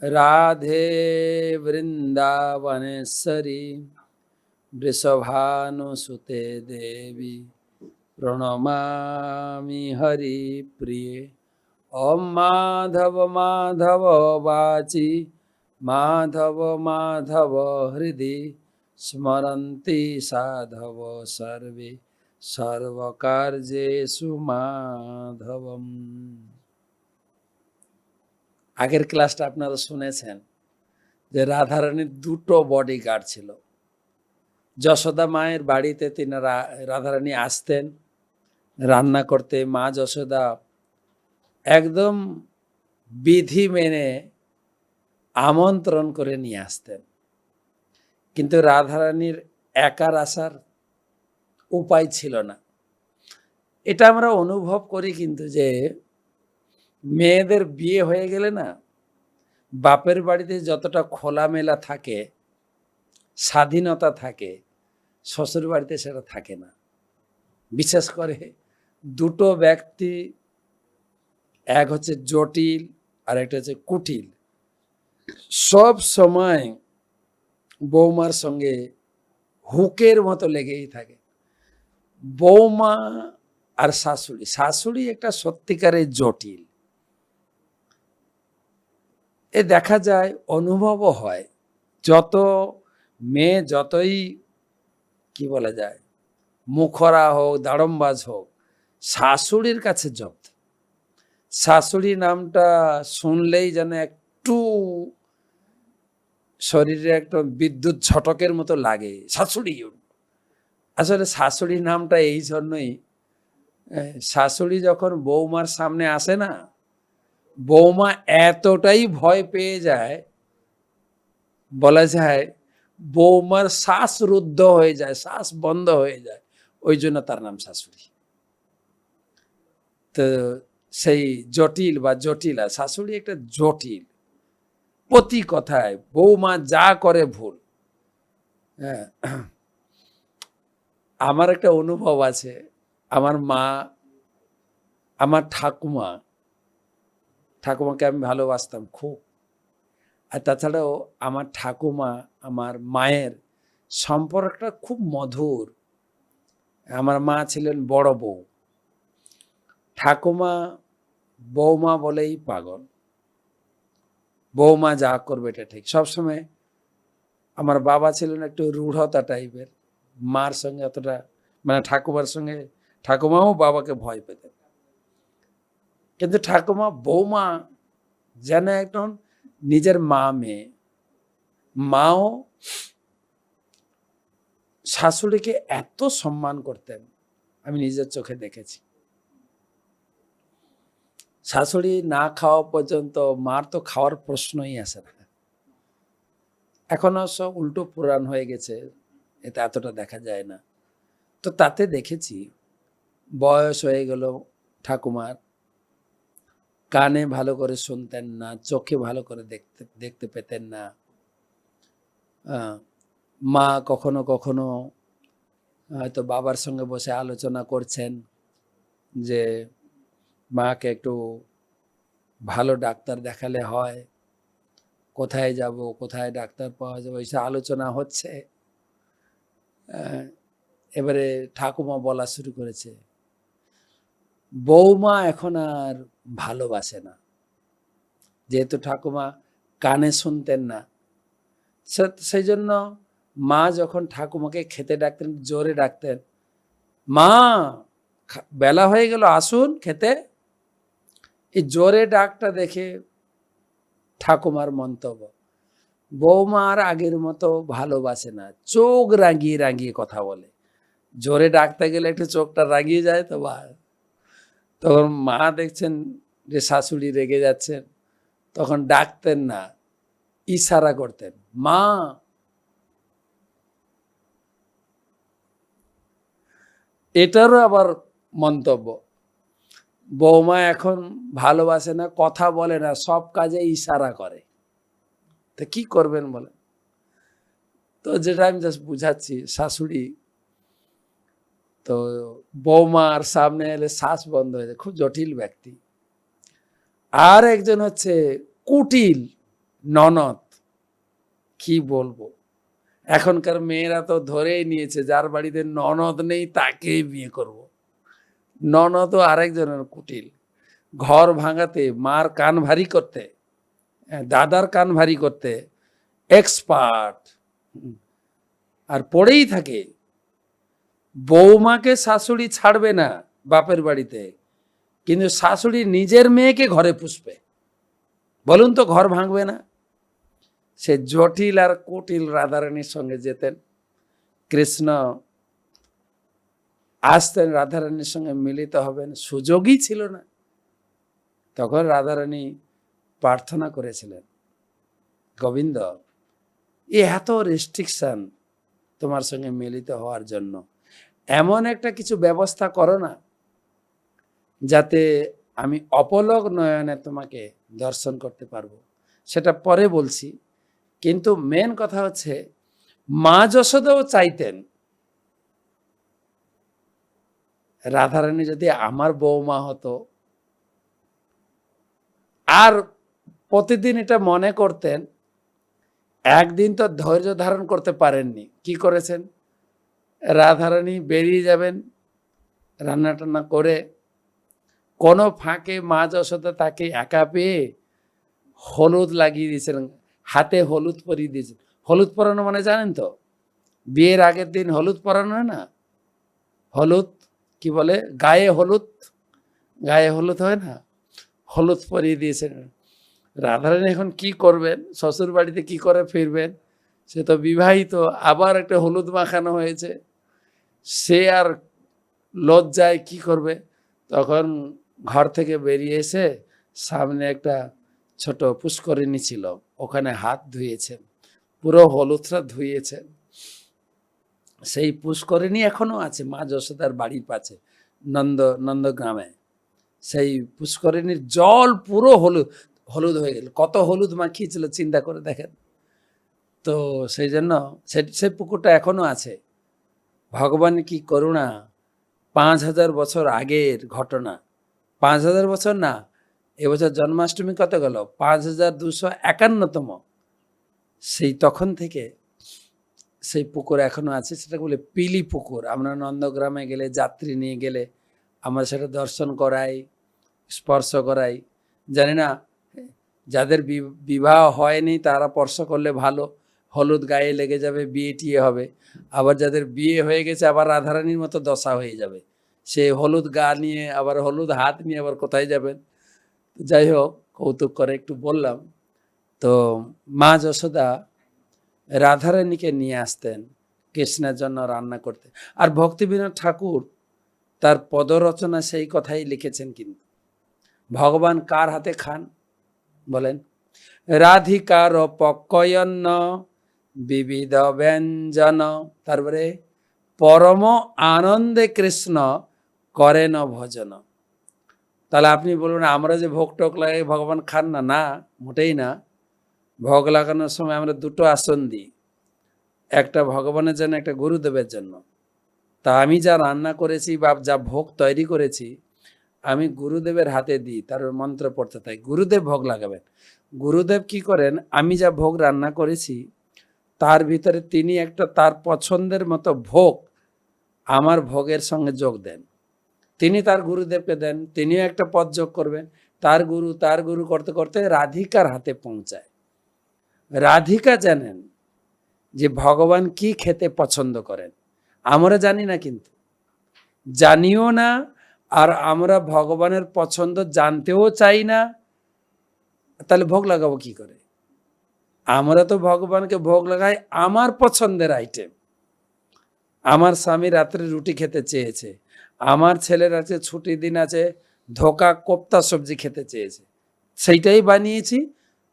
রাধে বৃন্দাবনেশ্বরী বৃষভানুসুতে দেবী প্রণমামি হরি প্রিয়ে ওম মাধব মাধব বাচি মাধব মাধব হৃদি স্মরন্তি সাধব সর্বে সর্বকার্যেষু মাধবম আগের ক্লাসটা আপনারা শুনেছেন যে রাধারানীর দুটো বডি গার্ড ছিল। যশোদা মায়ের বাড়িতে তিনি রাধারানী আসতেন, রান্না করতে। মা যশোদা একদম বিধি মেনে আমন্ত্রণ করে নিয়ে আসতেন। কিন্তু রাধারানীর একার আসার উপায় ছিল না। এটা আমরা অনুভব করি কিন্তু যে মেয়েদের বিয়ে হয়ে গেলে না বাপের বাড়িতে যতটা খোলামেলা থাকে, স্বাধীনতা থাকে, শ্বশুর বাড়িতে সেটা থাকে না। বিশেষ করে দুটো ব্যক্তি, এক হচ্ছে জটিল আর একটা হচ্ছে কুটিল। সব সময় বৌমার সঙ্গে হুকের মতো লেগেই থাকে। বৌমা আর শাশুড়ি। শাশুড়ি একটা সত্যিকারের জটিল। এ দেখা যায়, অনুভবও হয়। যত মেয়ে যতই, কি বলা যায়, মুখরা হোক, দাড়মবাজ হোক, শাশুড়ির কাছে জব্দ শাশুড়ি নামটা শুনলেই যেন একটু শরীরে একটা বিদ্যুৎ ঝটকের মতো লাগে, শাশুড়ি আসলে শাশুড়ি নামটা এই জন্যই শাশুড়ি যখন বৌমার সামনে আসে না, বৌমা এতটাই ভয় পেয়ে যায়, বলা যায় বৌমার শ্বাস রুদ্ধ হয়ে যায়, শ্বাস বন্ধ হয়ে যায়, ওই জন্য তার নাম শাশুড়ি। তো সেই জটিল বা জটিলা শাশুড়ি একটা জটিল, প্রতি কথায় বৌমা যা করে ভুল হ্যাঁ আমার একটা অনুভব আছে। আমার মা, আমার ঠাকুমা, ঠাকুমাকে আমি ভালোবাসতাম খুব। আর তাছাড়াও আমার ঠাকুমা, আমার মায়ের সম্পর্কটা খুব মধুর। আমার মা ছিলেন বড় বউ। ঠাকুমা বৌমা বলেই পাগল। বৌমা যা করবে এটা ঠিক। সবসময় আমার বাবা ছিলেন একটু রূঢ়তা টাইপের মার সঙ্গে অতটা মানে ঠাকুমার সঙ্গে, ঠাকুমাও বাবাকে ভয় পেতেন। কিন্তু ঠাকুমা বৌমা যেন একজন নিজের মা মেয়ে, মাও শাশুড়িকে এত সম্মান করতেন, আমি নিজের চোখে দেখেছি। শাশুড়ি না খাওয়া পর্যন্ত, মার তো খাওয়ার প্রশ্নই আসে না। এখন অবশ্য উল্টো পুরাণ হয়ে গেছে এতে এতটা দেখা যায় না। তো তাতে দেখেছি, বয়স হয়ে গেল ঠাকুমার, কানে ভালো করে শুনতেন না, চোখে ভালো করে দেখতে দেখতে পেতেন না। মা কখনো কখনো হয়তো বাবার সঙ্গে বসে আলোচনা করছেন যে, মাকে একটু ভালো ডাক্তার দেখালে হয়। কোথায় যাব, কোথায় ডাক্তার পাওয়া যাবে? এইসব আলোচনা হচ্ছে। এবারে ঠাকুমা বলা শুরু করেছে। বৌমা এখন আর ভালোবাসে না। যেহেতু ঠাকুমা কানে শুনতেন না। সেই জন্য মা যখন ঠাকুমাকে খেতে ডাকতেন, জোরে ডাকতেন, মা বেলা হয়ে গেল, আসুন খেতে। এই জোরে ডাকটা দেখে ঠাকুমার মন্তব্য। বৌমা আর আগের মতো ভালোবাসে না, চোখ রাঙিয়ে রাঙিয়ে কথা বলে। জোরে ডাকতে গেলে একটু চোখটা রাগিয়ে যায় তো বা তখন মা দেখছেন যে শাশুড়ি রেগে যাচ্ছেন, তখন ডাকতেন না, ইশারা করতেন, মা! এটারও আবার মন্তব্য, বৌমা এখন ভালোবাসে না, কথা বলে না, সব কাজে ইশারা করে। তা কি করবেন বলে তো যেটা আমি জাস্ট বুঝাচ্ছি, শাশুড়ি তো বৌমার সামনে এলে শ্বাস বন্ধ হয়ে যায় খুব জটিল ব্যক্তি। আর একজন হচ্ছে কুটিল ননদ কি বলব? এখনকার মেয়েরা তো ধরেই নিয়েছে যার বাড়িতে ননদ নেই তাকেই বিয়ে করব। ননদও আরেকজনের কুটিল। ঘর ভাঙাতে মার কান ভারী করতে হ্যাঁ, দাদার কান ভারী করতে এক্সপার্ট আর পড়েই থাকে বৌমাকে শাশুড়ি ছাড়বে না বাপের বাড়িতে, কিন্তু শাশুড়ি নিজের মেয়েকে ঘরে পুষবে। বলুন তো ঘর ভাঙবে না? সে জটিল আর কুটিল রাধারানীর সঙ্গে যেতেন, কৃষ্ণ আসতেন রাধারানীর সঙ্গে মিলিত হবেন, সুযোগই ছিল না। তখন রাধারানী প্রার্থনা করেছিলেন, গোবিন্দ এত রেস্ট্রিকশন তোমার সঙ্গে মিলিত হওয়ার জন্য এমন একটা কিছু ব্যবস্থা করো না যাতে আমি অপলক নয়নে তোমাকে দর্শন করতে পারব। সেটা পরে বলছি। কিন্তু মেন কথা হচ্ছে, মা যশোদাও চাইতেন রাধারানী যদি আমার বৌমা হতো আর প্রতিদিন এটা মনে করতেন, একদিন তো ধৈর্য ধারণ করতে পারেননি। কি করেছেন? রাধারানী বেরিয়ে যাবেন রান্না টান্না করে। কোনো ফাঁকে মা যশোদা তাকে একা পেয়ে হলুদ লাগিয়ে দিয়েছিলেন হাতে হলুদ পরিয়ে দিয়েছেন। হলুদ পরানো মানে জানেন তো, বিয়ের আগের দিন হলুদ পরানো হয় না? হলুদ কি বলে? গায়ে হলুদ গায়ে হলুদ হয় না? হলুদ পরিয়ে দিয়েছেন। রাধারানী এখন কি করবেন? শ্বশুর বাড়িতে কি করে ফিরবেন? সে তো বিবাহিত, আবার একটা হলুদ মাখানো হয়েছে। সে আর লজ্জায় কি করবে? তখন ঘর থেকে বেরিয়ে এসে সামনে একটা ছোট পুষ্করিণী ছিল, ওখানে হাত ধুয়েছেন পুরো হলুদটা ধুয়েছেন সেই পুষ্করিণী এখনও আছে, মা যশোদার বাড়ির পাশে, নন্দ নন্দগ্রামে সেই পুষ্করিণীর জল পুরো হলুদ হলুদ হয়ে গেল। কত হলুদ মাখিয়েছিল, চিন্তা করে দেখেন। তো সেই জন্য সে পুকুরটা এখনও আছে। ভগবান কি করুণা? পাঁচ হাজার বছর আগের ঘটনা। পাঁচ হাজার বছর না, এবছর জন্মাষ্টমী কত গেল? পাঁচ হাজার দুশো একান্নতম। সেই তখন থেকে সেই পুকুর এখনও আছে সেটা বলে পিলি পুকুর। আমরা নন্দগ্রামে গেলে, যাত্রী নিয়ে গেলে আমরা সেটা দর্শন করাই, স্পর্শ করাই। জানি না, যাদের বিবাহ হয়নি তারা স্পর্শ করলে ভালো। হলুদ গায়ে লেগে যাবে, বিয়ে টিয়ে হবে। আবার যাদের বিয়ে হয়ে গেছে, আবার রাধারানীর মতো দশা হয়ে যাবে। সে হলুদ গা নিয়ে, আবার হলুদ হাত নিয়ে আবার কোথায় যাবেন? যাই হোক, কৌতুক করে একটু বললাম। তো মা যশোদা রাধারানীকে নিয়ে আসতেন কৃষ্ণের জন্য রান্না করতে। আর ভক্তিবিনোদ ঠাকুর তার পদরচনা সেই কথাই লিখেছেন কিন্তু। ভগবান কার হাতে খান? বলেন, রাধিকার পক্কয়ন্ন বিবিধ ব্যঞ্জন। তারপরে পরম আনন্দে কৃষ্ণ করেন ভজন। তাহলে আপনি বলুন, আমরা যে ভোগ টোক লাগে ভগবান খান না? না, মোটেই না। ভোগ লাগানোর সময় আমরা দুটো আসন দিই। একটা ভগবানের জন্য, একটা গুরুদেবের জন্য। তা আমি যা রান্না করেছি বা যা ভোগ তৈরি করেছি, আমি গুরুদেবের হাতে দিই, তার মন্ত্র পড়তে তাই গুরুদেব ভোগ লাগাবেন। গুরুদেব কি করেন, আমি যা ভোগ রান্না করেছি তার ভিতরে তিনি একটা তার পছন্দের মতো ভোগ আমার ভোগের সঙ্গে যোগ দেন। তিনি তার গুরুদেবকে দেন, তিনিও একটা পদ যোগ করবেন। তার গুরু তার গুরু করতে করতে রাধিকার হাতে পৌঁছায়। রাধিকা জানেন যে ভগবান কি খেতে পছন্দ করেন। আমরা জানি না কিন্তু। জানিও না আর আমরা ভগবানের পছন্দ জানতেও চাই না। তাহলে ভোগ লাগাবো কি করে? আমরা তো ভগবানকে ভোগ লাগাই আমার পছন্দের আইটেম আমার স্বামী রাত্রে রুটি খেতে চেয়েছে। আমার ছেলের আছে ছুটির দিন আছে, ধোকা কোপ্তা সবজি খেতে চেয়েছে। সেইটাই বানিয়েছি,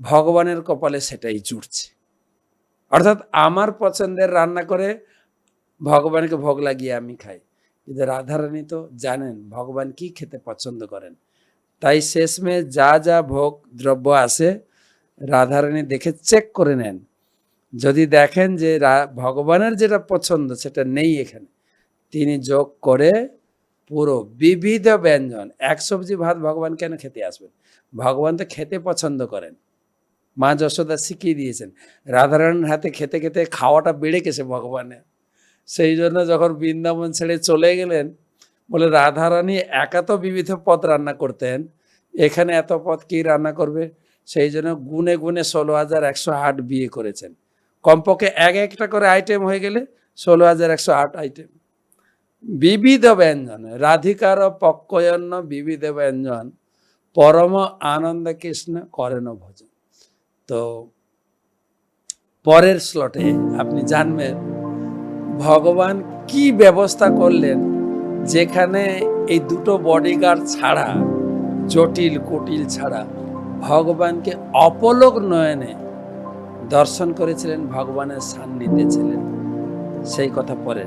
ভগবানের কপালে সেটাই জুটছে অর্থাৎ আমার পছন্দের রান্না করে ভগবানকে ভোগ লাগিয়ে আমি খাই। কিন্তু রাধারানী তো জানেন ভগবান কি খেতে পছন্দ করেন। তাই শেষমে যা যা ভোগ দ্রব্য আসে রাধারানী দেখে চেক করে নেন। যদি দেখেন যে ভগবানের যেটা পছন্দ সেটা নেই এখানে। তিনি যোগ করে পুরো বিবিধ ব্যঞ্জন, এক সবজি ভাত ভগবান কেন খেতে আসবেন? ভগবান তো খেতে পছন্দ করেন। মা যশোদা শিখিয়ে দিয়েছেন, রাধারানীর হাতে খেতে খেতে খাওয়াটা বেড়ে গেছে ভগবানের। সেই জন্য যখন বৃন্দাবন ছেড়ে চলে গেলেন, বলে, রাধারানী, একা তো বিবিধ পদ রান্না করতেন। এখানে এত পদ কি রান্না করবে? সেই জন্য গুনে গুনে ষোলো হাজার একশো আট বিয়ে করেছেন। কমপক্ষে এক একটা করে আইটেম হয়ে গেলে ষোলো হাজার একশো আট আইটেম বিবিধ ব্যঞ্জন, রাধিকার পক্কয়ন্ন বিবিধ ব্যঞ্জন, পরম আনন্দ কৃষ্ণ করেন ভোজন। তো পরের স্লটে আপনি জানবেন ভগবান কি ব্যবস্থা করলেন যেখানে এই দুটো বডিগার্ড ছাড়া, জটিল, কুটিল ছাড়া ভগবানকে অপলোক নয়নে দর্শন করেছিলেন ভগবানের সান্নিধ্যে ছিলেন। সেই কথা পরে